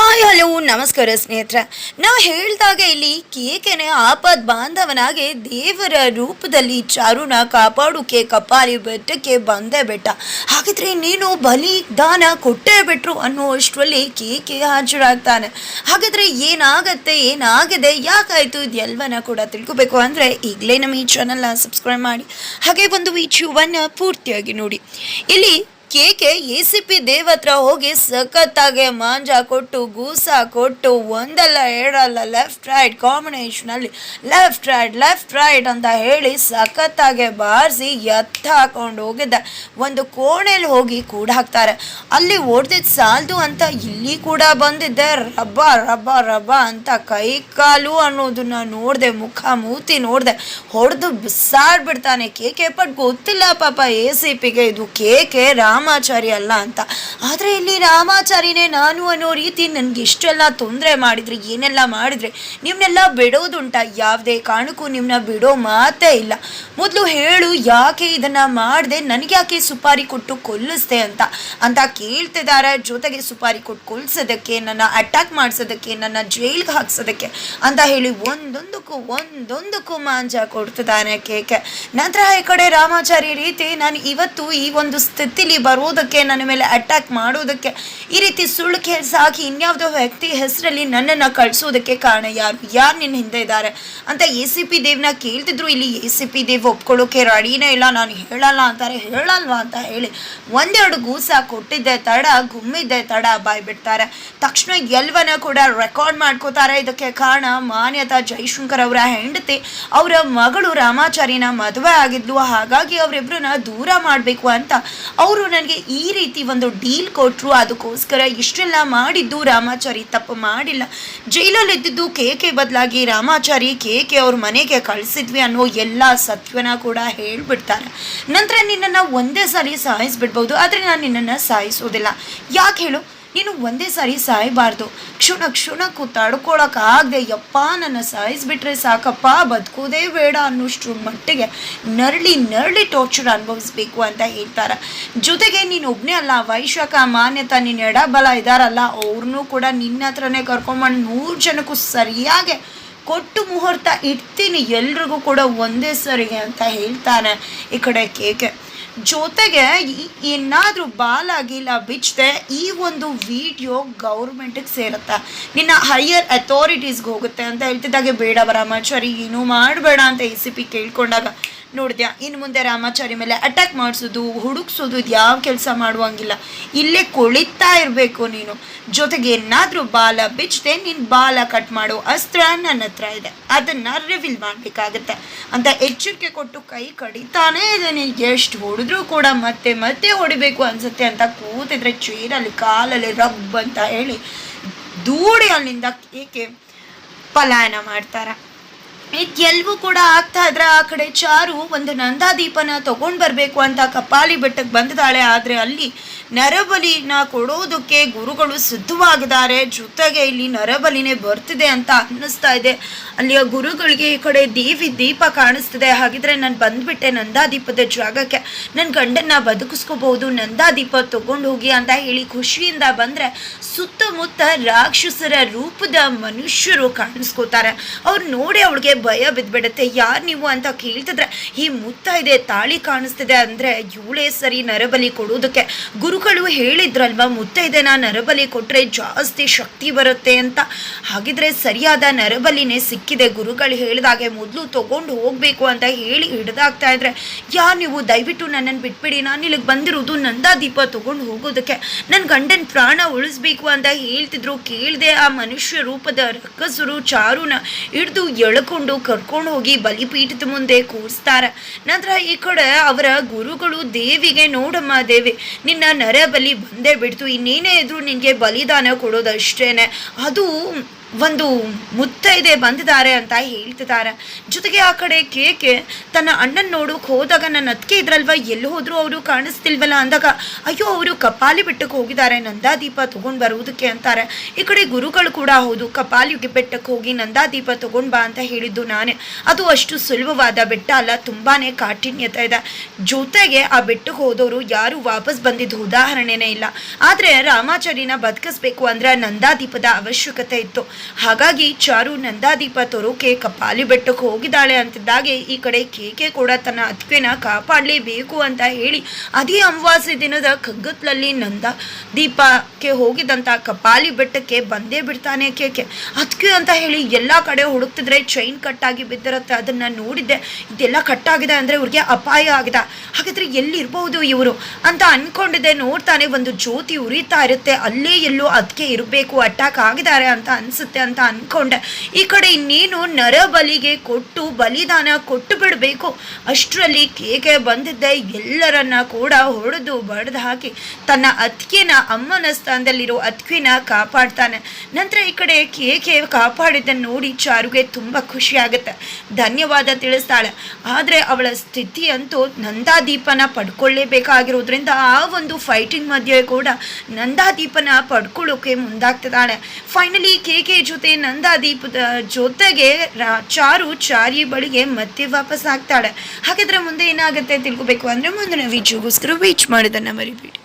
Hi, hello, ನಮಸ್ಕಾರ ಸ್ನೇಹಿತರೆ. ನಾವು ಹೇಳಿದಾಗ ಇಲ್ಲಿ ಕೇಕೆನೆ ಆಪದ್ ಬಾಂಧವನಾಗಿ ದೇವರ ರೂಪದಲ್ಲಿ ಚಾರುನ ಕಾಪಾಡುಕೆ, ಕಪಾಲಿ ಬೆಟ್ಟಕ್ಕೆ ಬಂದೇ ಬೆಟ್ಟ. ಹಾಗಿದ್ರೆ ನೀನು ಬಲಿ ದಾನ ಕೊಟ್ಟೇ ಬಿಟ್ರು ಅನ್ನುವಷ್ಟರಲ್ಲಿ ಕೇಕೆ ಹಾಜರಾಗ್ತಾನೆ. ಹಾಗಿದ್ರೆ ಏನಾಗತ್ತೆ, ಏನಾಗಿದೆ, ಯಾಕಾಯ್ತು ಇದೆಲ್ಲವನ್ನ ಕೂಡ ತಿಳ್ಕೊಬೇಕು ಅಂದರೆ ಈಗಲೇ ನಮ್ಮ ಈ ಚಾನಲ್ನ ಸಬ್ಸ್ಕ್ರೈಬ್ ಮಾಡಿ. ಹಾಗೆ ಒಂದು ವಿಡಿಯೋವನ್ನು ಪೂರ್ತಿಯಾಗಿ ನೋಡಿ. ಇಲ್ಲಿ ಕೇಕೆ ಎ ಸಿ ಪಿ ದೇವ್ ಹತ್ರ ಹೋಗಿ ಸಖತ್ತಾಗೆ ಮಾಂಜ ಕೊಟ್ಟು, ಗೂಸ ಕೊಟ್ಟು, ಒಂದಲ್ಲ ಎರಡಲ್ಲ ಲೆಫ್ಟ್ ರೈಟ್ ಕಾಂಬಿನೇಷನಲ್ಲಿ ಲೆಫ್ಟ್ ರೈಟ್ ಲೆಫ್ಟ್ ರೈಟ್ ಅಂತ ಹೇಳಿ ಸಖತ್ತಾಗೆ ಬಾರಿಸಿ ಎತ್ತ ಹಾಕೊಂಡು ಹೋಗಿದ್ದ. ಒಂದು ಕೋಣೆಯಲ್ಲಿ ಹೋಗಿ ಕೂಡ ಹಾಕ್ತಾರೆ. ಅಲ್ಲಿ ಓಡ್ದಿದ್ದು ಸಾಲದು ಅಂತ ಇಲ್ಲಿ ಕೂಡ ಬಂದಿದ್ದೆ. ರಬ್ಬ ರಬ್ಬ ರಬ್ಬ ಅಂತ ಕೈ ಕಾಲು ಅನ್ನೋದನ್ನ ನೋಡಿದೆ, ಮುಖ ಮೂತಿ ನೋಡಿದೆ. ಹೊಡೆದು ಬಿಸಾಡ್ಬಿಡ್ತಾನೆ. ಕೇಕೆ ಪಟ್ ಗೊತ್ತಿಲ್ಲ ಪಾಪ ಎ ಸಿ ಪಿಗೆ. ಇದು ಕೇಕೆ ರಾಮಾಚಾರಿ ಅಲ್ಲ ಅಂತ. ಆದರೆ ಇಲ್ಲಿ ರಾಮಾಚಾರಿನೇ ನಾನು ಅನ್ನೋ ರೀತಿ ನನಗೆ ಇಷ್ಟೆಲ್ಲ ತೊಂದರೆ ಮಾಡಿದ್ರೆ, ಏನೆಲ್ಲ ಮಾಡಿದ್ರೆ ನಿಮ್ಮನ್ನೆಲ್ಲ ಬಿಡೋದುಂಟ. ಯಾವುದೇ ಕಾರಣಕ್ಕೂ ನಿಮ್ಮನ್ನ ಬಿಡೋ ಮಾತೇ ಇಲ್ಲ. ಮೊದಲು ಹೇಳು, ಯಾಕೆ ಇದನ್ನ ಮಾಡಿದೆ, ನನಗೆ ಯಾಕೆ ಸುಪಾರಿ ಕೊಟ್ಟು ಕೊಲ್ಲಿಸ್ದೆ ಅಂತ. ಅಂತ ಕೇಳ್ತಿದ್ದಾರೆ ಜೊತೆಗೆ ಸುಪಾರಿ ಕೊಟ್ಟು ಕೊಲ್ಸೋದಕ್ಕೆ, ನನ್ನ ಅಟ್ಯಾಕ್ ಮಾಡಿಸೋದಕ್ಕೆ, ನನ್ನ ಜೈಲ್ಗೆ ಹಾಕ್ಸೋದಕ್ಕೆ ಅಂತ ಹೇಳಿ ಒಂದೊಂದಕ್ಕೂ ಒಂದೊಂದಕ್ಕೂ ಮಾಂಜ ಕೊಡ್ತಿದ್ದಾನೆ ಕೇಕೆ ನಂತರ ಈ ಕಡೆ ರಾಮಾಚಾರಿ ರೀತಿ ನಾನು ಇವತ್ತು ಈ ಒಂದು ಸ್ಥಿತಿಲಿ ಬರೋದಕ್ಕೆ ನನ್ನ ಮೇಲೆ ಅಟ್ಯಾಕ್ ಮಾಡೋದಕ್ಕೆ ಈ ರೀತಿ ಸುಳ್ಳು ಕೆಲಸ ಹಾಕಿ ಇನ್ಯಾವುದೋ ವ್ಯಕ್ತಿ ಹೆಸರಲ್ಲಿ ನನ್ನನ್ನು ಕಳಿಸುವುದಕ್ಕೆ ಕಾರಣ ಯಾರು? ಯಾರು ನಿನ್ನ ಹಿಂದೆ ಇದ್ದಾರೆ? ಅಂತ ಎ ಸಿ ಪಿ ದೇವ್ನ ಕೇಳ್ತಿದ್ರು. ಇಲ್ಲಿ ಎ ಸಿ ಪಿ ದೇವ್ ಒಪ್ಕೊಳ್ಳೋಕೆ ರೆಡಿನೇ ಇಲ್ಲ. ನಾನು ಹೇಳಲ್ಲ ಅಂತಾರೆ. ಹೇಳಲ್ವಾ ಅಂತ ಹೇಳಿ ಒಂದೆರಡು ಗೂಸ ಕೊಟ್ಟಿದ್ದೆ. ತಡ, ಗುಮ್ಮಿದ್ದೆ. ತಡ, ಬಾಯ್ ಬಿಡ್ತಾರೆ. ತಕ್ಷಣ ಎಲ್ವನ ಕೂಡ ರೆಕಾರ್ಡ್ ಮಾಡ್ಕೋತಾರೆ. ಇದಕ್ಕೆ ಕಾರಣ ಮಾನ್ಯತಾ ಜೈಶಂಕರ್ ಅವರ ಹೆಂಡತಿ, ಅವರ ಮಗಳು ರಾಮಾಚಾರಿನ ಮದುವೆ ಆಗಿದ್ಲು. ಹಾಗಾಗಿ ಅವರಿಬ್ಬರನ್ನ ದೂರ ಮಾಡಬೇಕು ಅಂತ ಅವರು ನನಗೆ ಈ ರೀತಿ ಒಂದು ಡೀಲ್ ಕೊಟ್ಟರು ಅದಕ್ಕೋಸ್ಕರ ಇಷ್ಟೆಲ್ಲ ಮಾಡಿದ್ದು ರಾಮಾಚಾರಿ, ತಪ್ಪು ಮಾಡಿಲ್ಲ. ಜೈಲಲ್ಲಿ ಇದ್ದಿದ್ದು ಕೇಕೆ ಬದಲಾಗಿ ರಾಮಾಚಾರಿ, ಕೇಕೆ ಅವ್ರ ಮನೆಗೆ ಕಳಿಸಿದ್ವಿ ಅನ್ನೋ ಎಲ್ಲ ಸತ್ವನ ಕೂಡ ಹೇಳ್ಬಿಡ್ತಾರೆ. ನಂತರ ನಿನ್ನನ್ನು ಒಂದೇ ಸಾರಿ ಸಾಯಿಸ್ಬಿಡ್ಬೋದು, ಆದರೆ ನಾನು ನಿನ್ನನ್ನು ಸಾಯಿಸೋದಿಲ್ಲ. ಯಾಕೆ ಹೇಳು? ನೀನು ಒಂದೇ ಸಾರಿ ಸಾಯಬಾರ್ದು. ಕ್ಷುಣ ಕ್ಷುಣಕ್ಕೂ ತಡ್ಕೊಳಕ್ಕಾಗದೆ ಯಪ್ಪ ನನ್ನ ಸಾಯಿಸ್ಬಿಟ್ರೆ ಸಾಕಪ್ಪ, ಬದುಕೋದೇ ಬೇಡ ಅನ್ನೋಷ್ಟ್ರ ಮಟ್ಟಿಗೆ ನರಳಿ ನರಳಿ ಟೋರ್ಚರ್ ಅನುಭವಿಸ್ಬೇಕು ಅಂತ ಹೇಳ್ತಾರೆ. ಜೊತೆಗೆ ನೀನು ಒಬ್ಬನೇ ಅಲ್ಲ, ವೈಶಾಖ, ಮಾನ್ಯತಾ, ನಿನ್ನ ಎಡಬಲ ಇದಾರಲ್ಲ ಅವ್ರನ್ನೂ ಕೂಡ ನಿನ್ನ ಹತ್ರನೇ ಕರ್ಕೊಂಬಂದು ನೂರು ಜನಕ್ಕೂ ಸರಿಯಾಗಿ ಕೊಟ್ಟು ಮುಹೂರ್ತ ಇಡ್ತೀನಿ ಎಲ್ರಿಗೂ ಕೂಡ ಒಂದೇ ಸರಿಗೆ ಅಂತ ಹೇಳ್ತಾನೆ ಈ ಕಡೆ ಕೇಕೆ ಜೊತೆಗೆ ಏನಾದರೂ ಬಾಲ ಗೀಲ ಬಿಚ್ಚದೆ ಈ ಒಂದು ವಿಡಿಯೋ ಗೌರ್ಮೆಂಟಿಗೆ ಸೇರುತ್ತೆ. ನಿನ್ನ ಹೈಯರ್ ಅಥಾರಿಟೀಸ್ಗೆ ಹೋಗುತ್ತೆ ಅಂತ ಹೇಳ್ತಿದ್ದಾಗೆ ಬೇಡ ರಾಮಾಚಾರಿ ಏನೂ ಮಾಡಬೇಡ ಅಂತ ಎ ಸಿ ಪಿ ಕೇಳ್ಕೊಂಡಾಗ. ನೋಡಿದ್ಯಾ? ಇನ್ನು ಮುಂದೆ ರಾಮಾಚಾರಿ ಮೇಲೆ ಅಟ್ಯಾಕ್ ಮಾಡಿಸೋದು, ಹುಡುಕ್ಸೋದು ಇದು ಯಾವ ಕೆಲಸ ಮಾಡುವಂಗಿಲ್ಲ. ಇಲ್ಲೇ ಕುಳಿತಾ ಇರಬೇಕು ನೀನು. ಜೊತೆಗೆ ಏನಾದರೂ ಬಾಲ ಬಿಚ್ಚದೆ, ನೀನು ಬಾಲ ಕಟ್ ಮಾಡೋ ಅಸ್ತ್ರ ನನ್ನ ಹತ್ರ ಇದೆ. ಅದನ್ನು ರಿವೀಲ್ ಮಾಡಬೇಕಾಗತ್ತೆ. ಅಂತ ಎಚ್ಚರಿಕೆ ಕೊಟ್ಟು ಕೈ ಕಡಿತಾನೇ ಇದೆ ನೀನು ಎಷ್ಟು ಹೊಡೆದ್ರೂ ಕೂಡ ಮತ್ತೆ ಮತ್ತೆ ಹೊಡಿಬೇಕು ಅನ್ಸುತ್ತೆ ಅಂತ ಕೂತಿದ್ರೆ ಚೇರಲ್ಲಿ ಕಾಲಲ್ಲಿ ರಬ್ ಅಂತ ಹೇಳಿ ದೂಡಿ ಅಲ್ಲಿಂದ ಏಕೆ ಪಲಾಯನ ಮಾಡ್ತಾರೆ. ಇದೆಲ್ವೂ ಕೂಡ ಆಗ್ತಾ ಇದ್ರೆ ಆ ಕಡೆ ಚಾರು ಒಂದು ನಂದಾದೀಪನ ತಗೊಂಡ್ ಬರಬೇಕು ಅಂತ ಕಪಾಲಿ ಬೆಟ್ಟಕ್ಕೆ ಬಂದಿದ್ದಾಳೆ. ಆದರೆ ಅಲ್ಲಿ ನರಬಲಿನ ಕೊಡೋದಕ್ಕೆ ಗುರುಗಳು ಸಿದ್ಧವಾಗಿದ್ದಾರೆ. ಜೊತೆಗೆ ಇಲ್ಲಿ ನರಬಲಿನೇ ಬರ್ತಿದೆ ಅಂತ ಅನ್ನಿಸ್ತಾ ಇದೆ. ಅಲ್ಲಿಯ ಗುರುಗಳಿಗೆ ಈ ಕಡೆ ದೇವಿ ದೀಪ ಕಾಣಿಸ್ತಿದೆ. ಹಾಗಿದ್ರೆ ನಾನು ಬಂದ್ಬಿಟ್ಟೆ ನಂದಾದೀಪದ ಜಾಗಕ್ಕೆ. ನನ್ನ ಗಂಡನ್ನ ಬದುಕಿಸ್ಕೋಬಹುದು, ನಂದಾದೀಪ ತಗೊಂಡು ಹೋಗಿ ಅಂತ ಹೇಳಿ ಖುಷಿಯಿಂದ ಬಂದರೆ ಸುತ್ತಮುತ್ತ ರಾಕ್ಷಸರ ರೂಪದ ಮನುಷ್ಯರು ಕಾಣಿಸ್ಕೋತಾರೆ. ಅವ್ರು ನೋಡಿ ಅವಳಿಗೆ ಭಯ ಬಿದ್ಬಿಡುತ್ತೆ. ಯಾರು ನೀವು ಅಂತ ಕೇಳ್ತಿದ್ರೆ, ಈ ಮುತ್ತ ಇದೆ, ತಾಳಿ ಕಾಣಿಸ್ತಿದೆ. ಅಂದರೆ, ಇವಳೇ ಸರಿ ನರಬಲಿ ಕೊಡೋದಕ್ಕೆ ಗುರುಗಳು ಹೇಳಿದ್ರಲ್ವಾ, ಮುತ್ತೈದೆನ ನರಬಲಿ ಕೊಟ್ಟರೆ ಜಾಸ್ತಿ ಶಕ್ತಿ ಬರುತ್ತೆ ಅಂತ? ಹಾಗಿದ್ರೆ ಸರಿಯಾದ ನರಬಲಿನೇ ಸಿಕ್ಕಿದೆ. ಗುರುಗಳು ಹೇಳಿದಾಗೆ ಮೊದಲು ತೊಗೊಂಡು ಹೋಗಬೇಕು ಅಂತ ಹೇಳಿ ಹಿಡ್ದಾಗ್ತಾ ಇದ್ರೆ, ಯಾ ನೀವು ದಯವಿಟ್ಟು ನನ್ನನ್ನು ಬಿಟ್ಬಿಡಿ, ನಾನು ಇಲ್ಲಿಗೆ ಬಂದಿರೋದು ನಂದಾದೀಪ ತಗೊಂಡು ಹೋಗೋದಕ್ಕೆ. ನನ್ನ ಗಂಡನ ಪ್ರಾಣ ಉಳಿಸ್ಬೇಕು ಅಂತ ಹೇಳ್ತಿದ್ರು. ಕೇಳಿದೆ ಆ ಮನುಷ್ಯ ರೂಪದ ರಕ್ಕಸರು ಚಾರುನ ಹಿಡಿದು ಎಳ್ಕೊಂಡು ಕರ್ಕೊಂಡು ಹೋಗಿ ಬಲಿಪೀಠದ ಮುಂದೆ ಕೂರಿಸ್ತಾರೆ. ನಂತರ ಈ ಕಡೆ ಅವರ ಗುರುಗಳು ದೇವಿಗೆ, ನೋಡಮ್ಮ ದೇವಿ, ನಿನ್ನ ನರ ಬಲಿ ಬಂದೇ ಬಿಡ್ತು. ಇನ್ನೇನೇ ಇದ್ರು ನಿನಗೆ ಬಲಿದಾನ ಕೊಡೋದಷ್ಟೇನೆ. ಅದು ಒಂದು ಮುತ್ತೈದೆ ಬಂದಿದ್ದಾರೆ ಅಂತ ಹೇಳ್ತಿದ್ದಾರೆ. ಜೊತೆಗೆ ಆ ಕಡೆ ಕೇಕೆ ತನ್ನ ಅಣ್ಣನ ನೋಡೋಕೆ ಹೋದಾಗ ನನ್ನ ಅದಕ್ಕೆ ಇದ್ರಲ್ವ, ಎಲ್ಲಿ ಹೋದರೂ ಅವರು ಕಾಣಿಸ್ತಿಲ್ವಲ್ಲ ಅಂದಾಗ, ಅಯ್ಯೋ, ಅವರು ಕಪಾಲಿ ಬೆಟ್ಟಕ್ಕೆ ಹೋಗಿದ್ದಾರೆ, ನಂದಾದೀಪ ತಗೊಂಡು ಬರುವುದಕ್ಕೆ ಅಂತಾರೆ. ಈ ಕಡೆ ಗುರುಗಳು ಕೂಡ ಹೌದು, ಕಪಾಲಿ ಬೆಟ್ಟಕ್ಕೆ ಹೋಗಿ ನಂದಾದೀಪ ತಗೊಂಡ್ ಬಾ ಅಂತ ಹೇಳಿದ್ದು ನಾನೇ. ಅದು ಅಷ್ಟು ಸುಲಭವಾದ ಬೆಟ್ಟ ಅಲ್ಲ, ತುಂಬಾನೇ ಕಾಠಿಣ್ಯತೆ ಇದೆ. ಜೊತೆಗೆ ಆ ಬೆಟ್ಟಕ್ಕೆ ಹೋದವರು ಯಾರು ವಾಪಸ್ ಬಂದಿದ್ದು ಉದಾಹರಣೆನೇ ಇಲ್ಲ. ಆದರೆ ರಾಮಾಚಾರ್ಯನ ಬದುಕಿಸ್ಬೇಕು ಅಂದ್ರೆ ನಂದಾದೀಪದ ಅವಶ್ಯಕತೆ ಇತ್ತು. ಹಾಗಾಗಿ ಚಾರು ನಂದಾದೀಪ ತೋರೋಕೆ ಕಪಾಲಿ ಬೆಟ್ಟಕ್ಕೆ ಹೋಗಿದ್ದಾಳೆ ಅಂತಿದ್ದಾಗೆ ಈ ಕಡೆ ಕೇಕೆ ಕೂಡ ತನ್ನ ಅತ್ಕೆನ ಕಾಪಾಡಲೇಬೇಕು ಅಂತ ಹೇಳಿ ಅದೇ ಅಮಾವಾಸ್ಯ ದಿನದ ಕಗ್ಗತ್ಲಲ್ಲಿ ನಂದ ದೀಪಕ್ಕೆ ಹೋಗಿದಂತ ಕಪಾಲಿ ಬೆಟ್ಟಕ್ಕೆ ಬಂದೇ ಬಿಡ್ತಾನೆ ಕೇಕೆ ಅದಕ್ಕೆ ಅಂತ ಹೇಳಿ ಎಲ್ಲ ಕಡೆ ಹುಡುಕ್ತಿದ್ರೆ ಚೈನ್ ಕಟ್ಟಾಗಿ ಬಿದ್ದಿರತ್ತೆ. ಅದನ್ನ ನೋಡಿದ್ದೆ. ಇದೆಲ್ಲ ಕಟ್ಟಾಗಿದೆ ಅಂದ್ರೆ ಇವ್ರಿಗೆ ಅಪಾಯ ಆಗಿದೆ. ಹಾಗಾದ್ರೆ ಎಲ್ಲಿರ್ಬೋದು ಇವರು? ಅಂತ ಅಂದ್ಕೊಂಡಿದ್ದೆ ನೋಡ್ತಾನೆ ಒಂದು ಜ್ಯೋತಿ ಉರಿತಾ ಇರುತ್ತೆ. ಅಲ್ಲೇ ಎಲ್ಲೋ ಅದಕ್ಕೆ ಇರಬೇಕು. ಅಟ್ಯಾಕ್ ಆಗಿದ್ದಾರೆ ಅಂತ ಅನ್ಸುತ್ತೆ. ಅಂತ ಅನ್ಕೊಂಡೆ. ಈ ಕಡೆ ಇನ್ನೇನು ನರ ಬಲಿಗೆ ಕೊಟ್ಟು ಬಲಿದಾನ ಕೊಟ್ಟು ಬಿಡಬೇಕು. ಅಷ್ಟರಲ್ಲಿ ಕೇಕೆ ಬಂದಿದ್ದೆ. ಎಲ್ಲರನ್ನ ಕೂಡ ಹೊಡೆದು ಬಡ್ದು ಹಾಕಿ ತನ್ನ ಅತ್ಕಿನ ಅಮ್ಮನ ಸ್ಥಾನದಲ್ಲಿರೋ ಅತ್ಕಿನ ಕಾಪಾಡ್ತಾನೆ. ನಂತರ ಈ ಕಡೆ ಕೇಕೆ ಕಾಪಾಡಿದ್ದನ್ನು ನೋಡಿ ಚಾರುಗೆ ತುಂಬ ಖುಷಿ ಆಗುತ್ತೆ. ಧನ್ಯವಾದ ತಿಳಿಸ್ತಾಳೆ. ಆದರೆ ಅವಳ ಸ್ಥಿತಿ ಅಂತೂ ನಂದಾದೀಪನ ಪಡ್ಕೊಳ್ಳೇಬೇಕಾಗಿರೋದ್ರಿಂದ ಆ ಒಂದು ಫೈಟಿಂಗ್ ಮಧ್ಯೆ ಕೂಡ ನಂದಾದೀಪನ ಪಡ್ಕೊಳ್ಳೋಕೆ ಮುಂದಾಗ್ತಿದ್ದಾಳೆ. ಫೈನಲಿ ಕೇಕೆ ಜೊತೆ ನಂದಾದೀಪದ ಜೊತೆಗೆ ಚಾರು ಚಾರಿ ಬಳಿಗೆ ಮತ್ತೆ ವಾಪಸ್ ಆಗ್ತಾಳೆ. ಹಾಗಾದ್ರೆ ಮುಂದೆ ಏನಾಗುತ್ತೆ ತಿಳ್ಕೊಬೇಕು ಅಂದ್ರೆ ಮುಂದಿನ ವಿಡಿಯೋಗೋಸ್ಕರ ವೀಚ್ ಮಾಡೋದನ್ನ ಮರಿಬೇಡಿ.